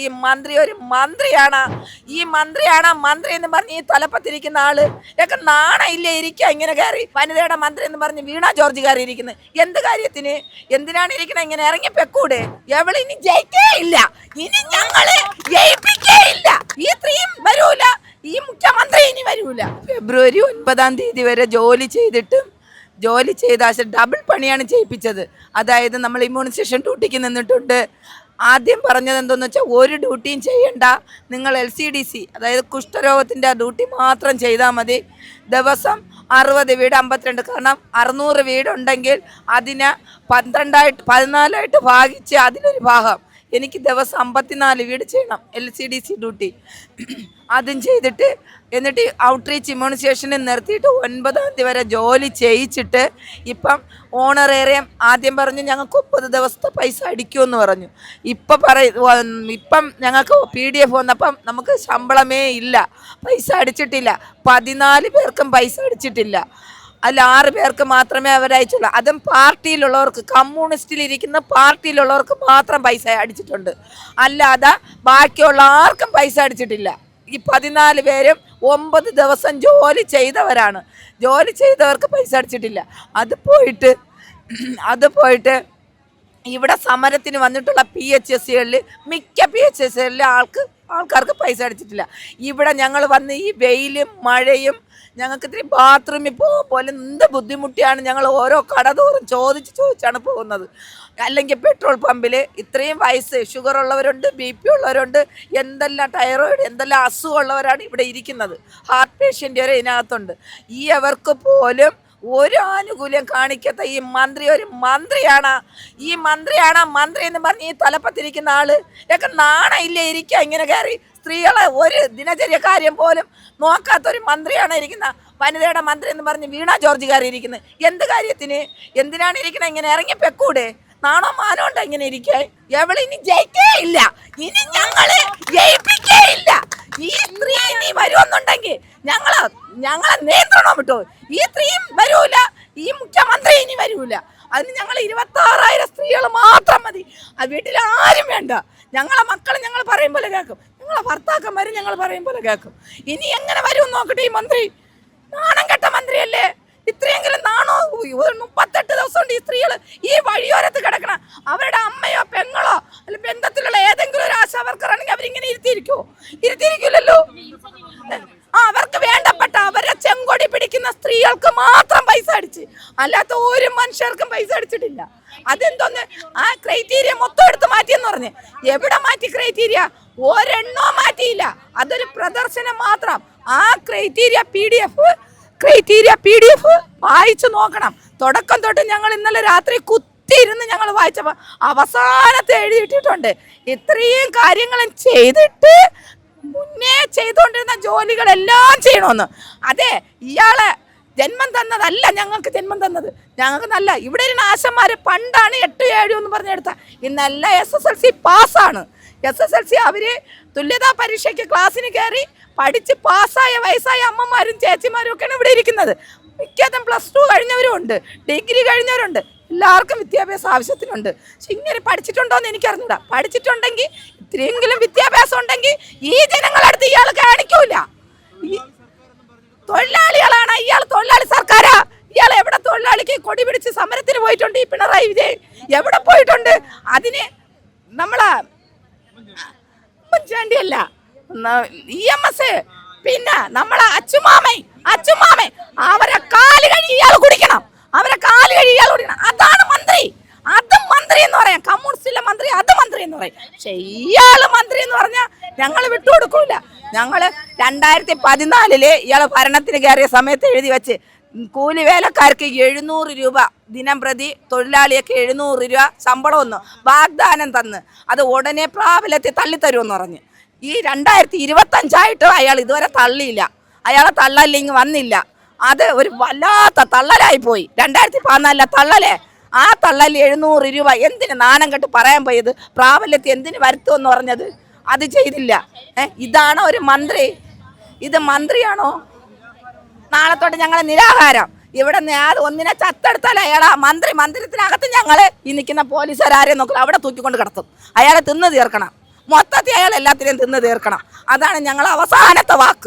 ഈ മന്ത്രി ഒരു മന്ത്രിയാണ്. ഈ മന്ത്രിയാണ് മന്ത്രി എന്ന് പറഞ്ഞ് ഈ തലപ്പത്തിരിക്കുന്ന ആൾ. ഒക്കെ നാണയില്ലേ ഇരിക്കുക ഇങ്ങനെ കയറി. വനിതയുടെ മന്ത്രി എന്ന് പറഞ്ഞ് വീണ ജോർജ് കയറി ഇരിക്കുന്നത് എന്ത് കാര്യത്തിന്? എന്തിനാണ് ഇരിക്കുന്നത് ഇങ്ങനെ ഇറങ്ങി പെക്കൂടെ എവിടെ ഇനി ജയിക്കേ ഇല്ല. ഇനി ഞങ്ങൾ ജയിപ്പിക്കേ ഇല്ല. ഈ സ്ത്രീയും വരൂല. ഈ മുഖ്യമന്ത്രി ഇനി വരൂല. ഫെബ്രുവരി ഒൻപതാം തീയതി വരെ ജോലി ചെയ്തിട്ട് ജോലി ചെയ്ത ഡബിൾ പണിയാണ് ചെയ്യിപ്പിച്ചത്. അതായത് നമ്മൾ ഇമ്മ്യൂണൈസേഷൻ ഡ്യൂട്ടിക്ക് നിന്നിട്ടുണ്ട്. ആദ്യം പറഞ്ഞത് എന്തെന്ന് വെച്ചാൽ ഒരു ഡ്യൂട്ടിയും ചെയ്യണ്ട. നിങ്ങൾ എൽ സി ഡി സി അതായത് കുഷ്ഠരോഗത്തിന്റെ ഡ്യൂട്ടി മാത്രം ചെയ്താൽ മതി. ദിവസം അറുപത് വീട് അമ്പത്തിരണ്ട് കാരണം അറുന്നൂറ് വീടുണ്ടെങ്കിൽ അതിന് പന്ത്രണ്ടായിട്ട് പതിനാലായിട്ട് ഭാഗിച്ച് അതിനൊരു ഭാഗം. എനിക്ക് ദിവസം അമ്പത്തിനാല് വീട് ചെയ്യണം L C D C duty അതും ചെയ്തിട്ട് എന്നിട്ട് ഔട്ട്റീച്ച് ഇമ്മ്യൂണൈസേഷന് നിർത്തിയിട്ട് ഒൻപതാം തീയതി വരെ ജോലി ചെയ്യിച്ചിട്ട് ഇപ്പം ഓണറേറിയം ആദ്യം പറഞ്ഞു ഞങ്ങൾക്ക് മുപ്പത് ദിവസത്തെ പൈസ അടിക്കുമെന്ന് പറഞ്ഞു. ഇപ്പം പറയ ഇപ്പം ഞങ്ങൾക്ക് പി ഡി എഫ് വന്നപ്പം നമുക്ക് ശമ്പളമേ ഇല്ല പൈസ അടിച്ചിട്ടില്ല പതിനാല് പേർക്കും പൈസ അടിച്ചിട്ടില്ല. അതിൽ ആറ് പേർക്ക് മാത്രമേ അവരയച്ചുള്ളൂ അതും പാർട്ടിയിലുള്ളവർക്ക് കമ്മ്യൂണിസ്റ്റിലിരിക്കുന്ന പാർട്ടിയിലുള്ളവർക്ക് മാത്രം പൈസ അടിച്ചിട്ടുണ്ട്. അല്ലാതെ ബാക്കിയുള്ള ആർക്കും പൈസ അടിച്ചിട്ടില്ല. ഈ പതിനാല് പേരും ഒമ്പത് ദിവസം ജോലി ചെയ്തവരാണ്. ജോലി ചെയ്തവർക്ക് പൈസ അടിച്ചിട്ടില്ല. അത് പോയിട്ട് അത് പോയിട്ട് ഇവിടെ സമരത്തിന് വന്നിട്ടുള്ള പി എച്ച് എസ് സികളിൽ മിക്ക പി എച്ച് എസ് സികളിലെ ആൾക്ക് ആൾക്കാർക്ക് പൈസ അടിച്ചിട്ടില്ല. ഇവിടെ ഞങ്ങൾ വന്ന് ഈ വെയിലും മഴയും ഞങ്ങൾക്ക് ഇത്തിരി ബാത്റൂമിൽ പോകും പോലെ എന്ത് ബുദ്ധിമുട്ടിയാണ് ഞങ്ങൾ ഓരോ കടതോറും ചോദിച്ച് ചോദിച്ചാണ് പോകുന്നത്. അല്ലെങ്കിൽ പെട്രോൾ പമ്പിൽ ഇത്രയും വയസ്സ് ഷുഗർ ഉള്ളവരുണ്ട് ബി പി ഉള്ളവരുണ്ട് എന്തെല്ലാം തൈറോയിഡ് എന്തെല്ലാം അസുഖമുള്ളവരാണ് ഇവിടെ ഇരിക്കുന്നത്. ഹാർട്ട് പേഷ്യന്റ് വരെ ഇതിനകത്തുണ്ട്. ഈ അവർക്ക് പോലും ഒരു ആനുകൂല്യം കാണിക്കാത്ത ഈ മന്ത്രി ഒരു മന്ത്രിയാണ്. ഈ മന്ത്രിയാണ് മന്ത്രി എന്ന് പറഞ്ഞ് ഈ തലപ്പത്തിരിക്കുന്ന ആൾ. ഒക്കെ നാണയില്ലേ ഇരിക്കുക ഇങ്ങനെ കയറി? സ്ത്രീകളെ ഒരു ദിനചര്യ കാര്യം പോലും നോക്കാത്ത ഒരു മന്ത്രിയാണ് ഇരിക്കുന്ന. വനിതയുടെ മന്ത്രി എന്ന് പറഞ്ഞ് വീണ ജോർജ് കയറി ഇരിക്കുന്നത് എന്ത് കാര്യത്തിന്? എന്തിനാണ് ഇരിക്കണത് ഇങ്ങനെ ഇറങ്ങി പെക്കൂടെ? നാണോ മാനോ ഇങ്ങനെ ഇരിക്കേ എവളിനി ജയിക്കേ ഇല്ല. ഇനി ഞങ്ങൾ ജയിപ്പിക്കേ ഇല്ല. ഈ സ്ത്രീ ഇനി വരുമെന്നുണ്ടെങ്കിൽ ഞങ്ങൾ ഞങ്ങളെ നിയന്ത്രണം വിട്ടോ. ഈ സ്ത്രീയും വരൂല. ഈ മുഖ്യമന്ത്രി ഇനി വരൂല. അതിന് ഞങ്ങൾ ഇരുപത്തി ആറായിരം സ്ത്രീകൾ മാത്രം മതി. ആ വീട്ടിൽ ആരും വേണ്ട. ഞങ്ങളെ മക്കൾ ഞങ്ങൾ പറയും പോലെ കേൾക്കും. ഞങ്ങളെ ഭർത്താക്കന്മാർ ഞങ്ങൾ പറയും പോലെ കേൾക്കും. ഇനി എങ്ങനെ വരും നോക്കട്ടെ ഈ മന്ത്രി? നാണം കെട്ട മന്ത്രിയല്ലേ? ഇത്രയെങ്കിലും നാണോ? മുപ്പത്തെട്ട് ദിവസം ഈ സ്ത്രീകൾ ഈ വഴിയോരത്ത് കിടക്കണം. അവരുടെ അമ്മയോ അവരിങ്ങനെ ഇരുത്തിയിരിക്കുമോ ഇരുത്തിയിരിക്കില്ലല്ലോ? അവർക്ക് വേണ്ടപ്പെട്ട അവരെ ചെങ്കൊടി പിടിക്കുന്ന സ്ത്രീകൾക്ക് മാത്രം പൈസ അടിച്ച്. അല്ലാത്ത ഒരു മനുഷ്യർക്കും പൈസ അടിച്ചിട്ടില്ല. അതെന്തോന്ന്? ആ ക്രൈറ്റീരിയ മൊത്തം എടുത്ത് മാറ്റിയെന്ന് പറഞ്ഞ്. എവിടെ മാറ്റി ക്രൈറ്റീരിയ ഒരെണ്ണോ മാറ്റിയില്ല. അതൊരു പ്രദർശനം മാത്രം. ആ criteria P D F criteria P D F വായിച്ചു നോക്കണം. തുടക്കം തൊട്ട് ഞങ്ങൾ ഇന്നലെ രാത്രി കുത്തിയിരുന്ന് ഞങ്ങൾ വായിച്ചപ്പോൾ അവസാനത്തെ എഴുതിയിട്ടിട്ടുണ്ട് ഇത്രയും കാര്യങ്ങളും ചെയ്തിട്ട് മുന്നേ ചെയ്തുകൊണ്ടിരുന്ന ജോലികളെല്ലാം ചെയ്യണമെന്ന്. അതെ ഇയാളെ ജന്മം തന്നതല്ല ഞങ്ങൾക്ക് ജന്മം തന്നത്. ഞങ്ങൾക്ക് നല്ല ഇവിടെ ഇരുന്ന ആശന്മാർ പണ്ടാണ് എട്ട് ഏഴ് എന്ന് പറഞ്ഞെടുത്ത ഇന്നല്ല എസ് എസ് എൽ സി പാസ്സാണ്. എസ് എസ് എൽ സി അവർ തുല്യതാ പരീക്ഷയ്ക്ക് ക്ലാസ്സിന് കയറി പഠിച്ച് പാസ്സായ വയസ്സായ അമ്മമാരും ചേച്ചിമാരും ഒക്കെയാണ് ഇവിടെ ഇരിക്കുന്നത്. മിക്കതും പ്ലസ് ടു കഴിഞ്ഞവരും ഉണ്ട്. ഡിഗ്രി കഴിഞ്ഞവരുണ്ട്. എല്ലാവർക്കും വിദ്യാഭ്യാസം ആവശ്യത്തിനുണ്ട്. പക്ഷെ ഇങ്ങനെ പഠിച്ചിട്ടുണ്ടോ എന്ന് എനിക്കറിഞ്ഞൂടാ. പഠിച്ചിട്ടുണ്ടെങ്കിൽ ഇത്രയെങ്കിലും വിദ്യാഭ്യാസം ഉണ്ടെങ്കിൽ ഈ ജനങ്ങളടുത്ത് ഇയാൾ കാണിക്കൂല. തൊഴിലാളികളാണ്. ഇയാൾ തൊഴിലാളി സർക്കാരാ. ഇയാൾ എവിടെ തൊഴിലാളിക്ക് കൊടി പിടിച്ച് സമരത്തിന് പോയിട്ടുണ്ട് ഈ പിണറായി വിജയൻ? എവിടെ പോയിട്ടുണ്ട്? അതിന് നമ്മളെ ഉമ്മൻചാണ്ടിയല്ല. ഇ എം എസ് പിന്നെ നമ്മളെ അച്ചുമാമൈ അച്ചുമാമൈ അവരെ കാൽ കഴി ഇയാൾ കുടിക്കണം അവരെ കാൽ കഴി ഇയാൾ കുടിക്കണം അതാണ് മന്ത്രി അത് മന്ത്രി എന്ന് പറയാം കമ്മ്യൂണിസ്റ്റിലെ മന്ത്രി അത് മന്ത്രി എന്ന് പറയും ഇയാൾ മന്ത്രി എന്ന് പറഞ്ഞാൽ ഞങ്ങൾ വിട്ടുകൊടുക്കൂല. ഞങ്ങൾ രണ്ടായിരത്തി പതിനാലിൽ ഇയാൾ ഭരണത്തിന് കയറിയ സമയത്ത് എഴുതി വെച്ച് കൂലിവേലക്കാർക്ക് എഴുന്നൂറ് രൂപ ദിനം പ്രതി തൊഴിലാളിയൊക്കെ എഴുന്നൂറ് രൂപ ശമ്പളം ഒന്ന് വാഗ്ദാനം തന്ന് അത് ഉടനെ പ്രാബല്യത്തിൽ തള്ളിത്തരുമെന്ന് പറഞ്ഞ്. ഈ രണ്ടായിരത്തി ഇരുപത്തഞ്ചായിട്ട് അയാൾ ഇതുവരെ തള്ളിയില്ല. അയാളെ തള്ളല്ലെങ്കിൽ വന്നില്ല. അത് ഒരു വല്ലാത്ത തള്ളലായി പോയി. രണ്ടായിരത്തി പതിനാലിലെ തള്ളലേ. ആ തള്ളൽ എഴുന്നൂറ് രൂപ എന്തിന് നാണം കെട്ട് പറയാൻ പോയത്? പ്രാബല്യത്തിൽ എന്തിന് വരുത്തുമെന്ന് പറഞ്ഞത്? അത് ചെയ്തില്ല. ഇതാണ് ഒരു മന്ത്രി. ഇത് മന്ത്രിയാണോ? നാളെ തൊട്ട് ഞങ്ങൾ നിരാഹാരം. ഇവിടെ ഞാൻ ഒന്നിനെ ചത്തെടുത്താൽ അയാളെ മന്ത്രി മന്ദിരത്തിനകത്ത് ഞങ്ങൾ ഈ നിൽക്കുന്ന പോലീസുകാരെ നോക്കില്ല അവിടെ തൂക്കിക്കൊണ്ട് കിടത്തും. അയാളെ തിന്ന് തീർക്കണം. മൊത്തത്തിൽ അയാൾ എല്ലാത്തിനെയും തിന്ന് തീർക്കണം. അതാണ് ഞങ്ങൾ അവസാനത്തെ വാക്ക്.